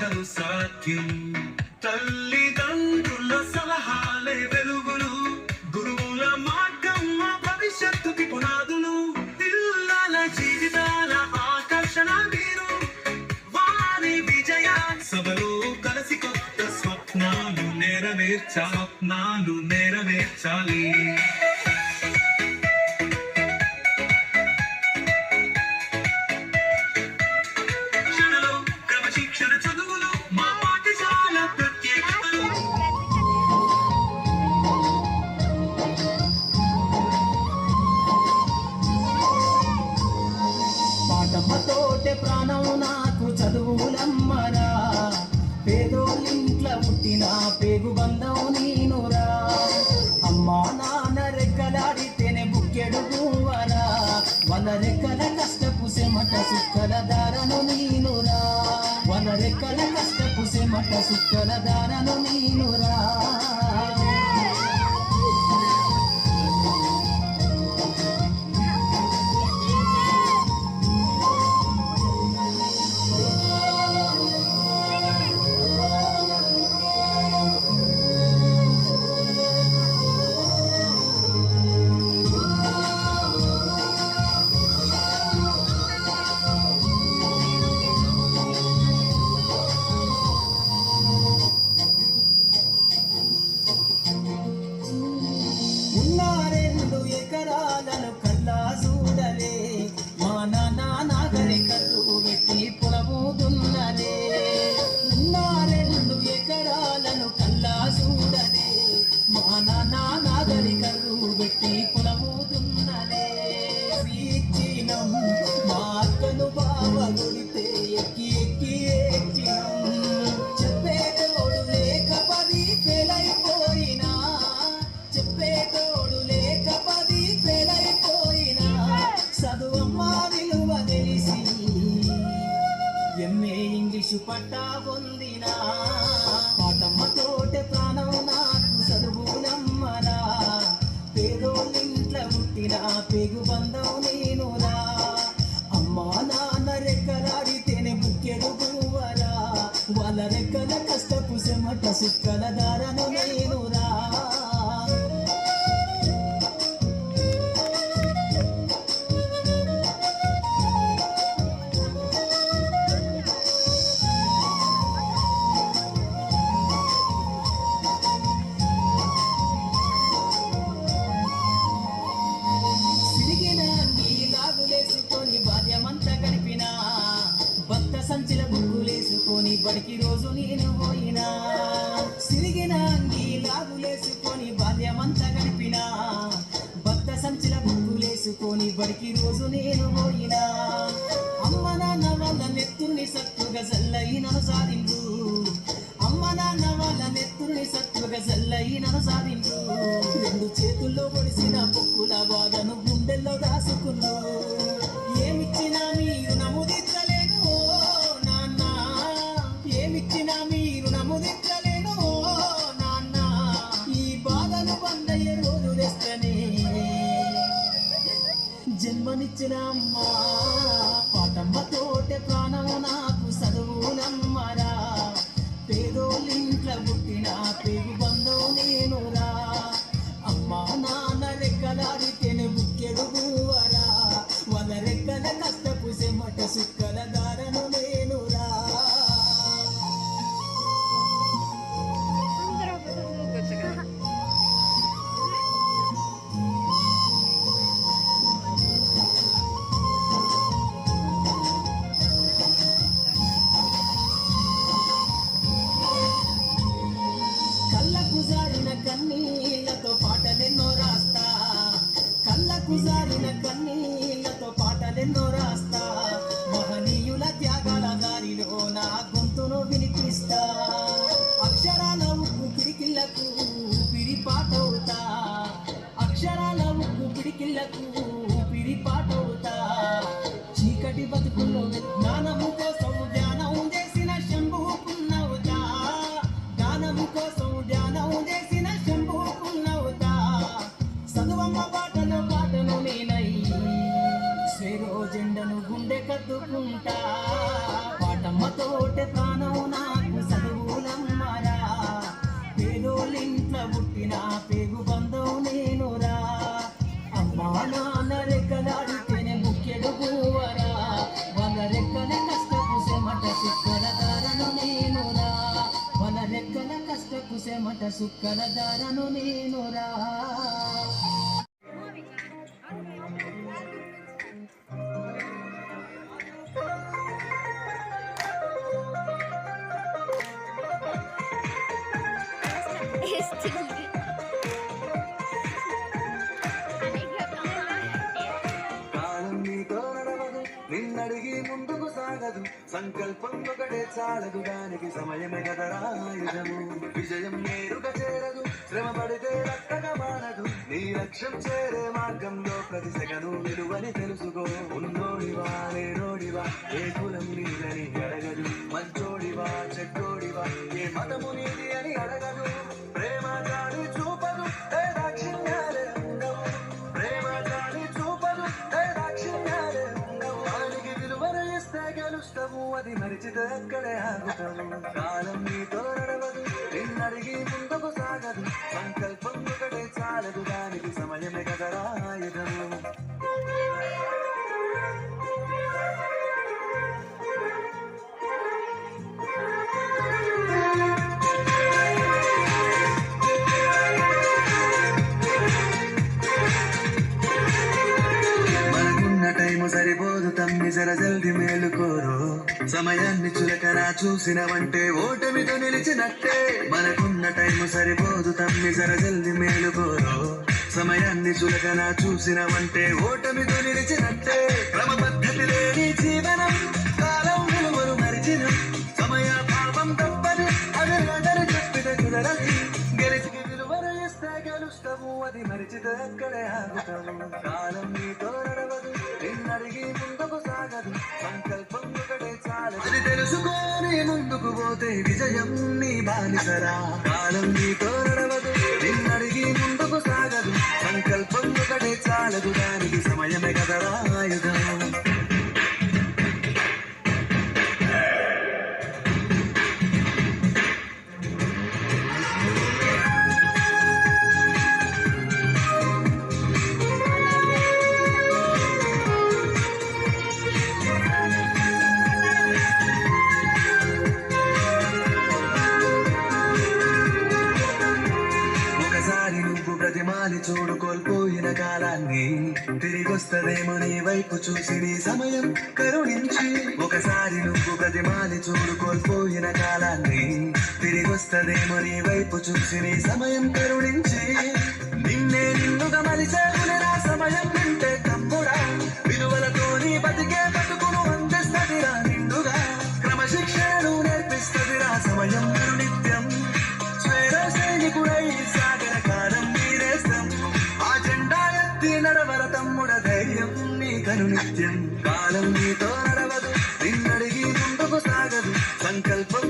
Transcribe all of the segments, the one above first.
సంపదలు సాధ్యం. తల్లిదండ్రుల సలహాలే వెలుగులు. గురువుల మార్గం మా భవిష్యత్తుకి పునాదులు. పిల్లల జీవితాల ఆకర్షణ మీరు. వారి విజయ సభలో కలిసి కొత్త స్వప్నాలు నెరవేర్చ స్వప్నాలు నెరవేర్చాలి. పాటమ్మతోటే ప్రాణం నాకు చదువులమ్మరా. పేదోళ్ళింట్ల పుట్టిన పేగు బంధం నేనురా. అమ్మా నాన్న రెక్కలాడితేనే బుక్కెడు పువ్వరా. వాళ్ళ రెక్కల కష్టపు సెమట సుక్కల దారను నేనురా. వన రెక్కల కష్టపు సెమట సుక్కల దారను నేనురా. ఉన్న ఎకరాలను ఇంగ్లీషు పట్టా పొందినా. పాతమ్మ తోటే ప్రాణం నాకు చదువులమ్మరా పేదోళ్ళింట్ల పుట్టిన పేగు బంధం నేనురా అమ్మా నాన్న రెక్కలాడితేనే బుక్కెడు పువ్వరా. వాళ్ళ రెక్కల కష్టపు చెమట సుక్కల దారను నేను సత్తుగా జల్లయినను సాధించు రెండు చేతుల్లో పొడిసిన పొక్కుల వాదన. corazón. పుట్టిన పేగు బంధం నేనురా అమ్మా నాన్న రెక్కలాడితేనే ముఖ్యడు పూవరా వాళ్ళ రెక్కల కష్టపు సెమట సుక్కల దారను నేనురా వాళ్ళ రెక్కల కష్టపు సెమట సుక్కల దారను నేనురా నిన్నడిగి ముందుకు సాగదు. సంకల్పం ఒకటే చాలదు. దానికి సమయమే కదరా విజయం నేరుగా చేరదు. శ్రమ పడితే రక్తగా మానదు నీ లక్ష్యం చేరే మార్గంలో ప్రతి సెకను విలువని తెలుసుకో. ఉన్నోడివా లేనోడివా ఏ కులం నీదని అడగదు. మంచోడివా చెడ్డోడివా అది మరిచితే అక్కడే ఆగుతావు. కాలం నీతో నడవదు నిన్నడిగి ముందుకు సాగదు. సంకల్పం ఒకటే చాలదు. సరిపోదు తమ్మి జర జల్ది మేలుకోరు. సమయాన్ని చులకరా చూసినవంటే ఓటమితో నిలిచినట్టే. మనకున్న టైం సరిపోదు తమ్మి జర జల్ది మేలుకోరు. సమయాన్ని చులకన చూసినవంటే ఓటమితో నిలిచినట్టే. క్రమ తెలుసుకొని పోతే విజయం నీ బానిసరా. కాలం నీతో నడవదు నిన్నడిగి ముందుకు సాగదు. సంకల్పం ఒకటే చాలదు దానికి సమయమే కదరా ఆయుధం. కోల్పోయిన కాలాన్ని తిరిగొస్తదేమో నీ వైపు చూసి నీ సమయం కరుణించి. ఒకసారి నువ్వు ప్రతిమాలి చూడు కోల్పోయిన కాలాన్ని. తిరిగొస్తదేమో నీ వైపు చూసి నీ సమయం కరుణించి. నిన్నే నిన్నుగా మలిసేవుని నా సమయం వింటే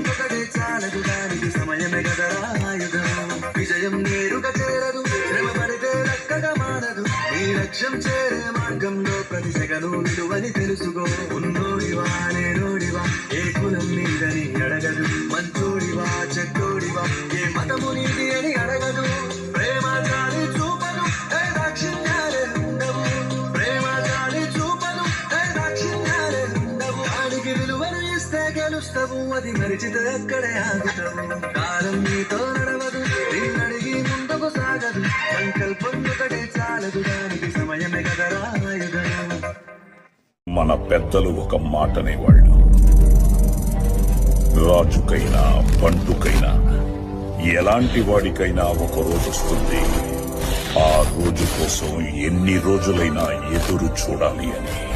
ఒకటే చాలదు దానికి సమయమే కదరా ఆయుధం విజయం నేరుగా చేరదు శ్రమ పడితే రక్కగా మారదు. నీ లక్ష్యం చేరే మార్గంలో ప్రతి సెగను నిలువని తెలుసుకో. ఉన్నోడివా నేనోడివా ఏ కులం మీద అది మరిచితే ఆగుతావు కాలం నీతో నడవదు నిన్నడిగి ముందుకు సాగదు. సంకల్పం ఒకటే చాలదు దానికి సమయమే కదరా మన పెద్దలు ఒక మాటనేవాళ్ళు. రాజుకైనా పంటుకైనా ఎలాంటి వాడికైనా ఒక రోజు వస్తుంది. ఆ రోజు కోసం ఎన్ని రోజులైనా ఎదురు చూడాలి అని.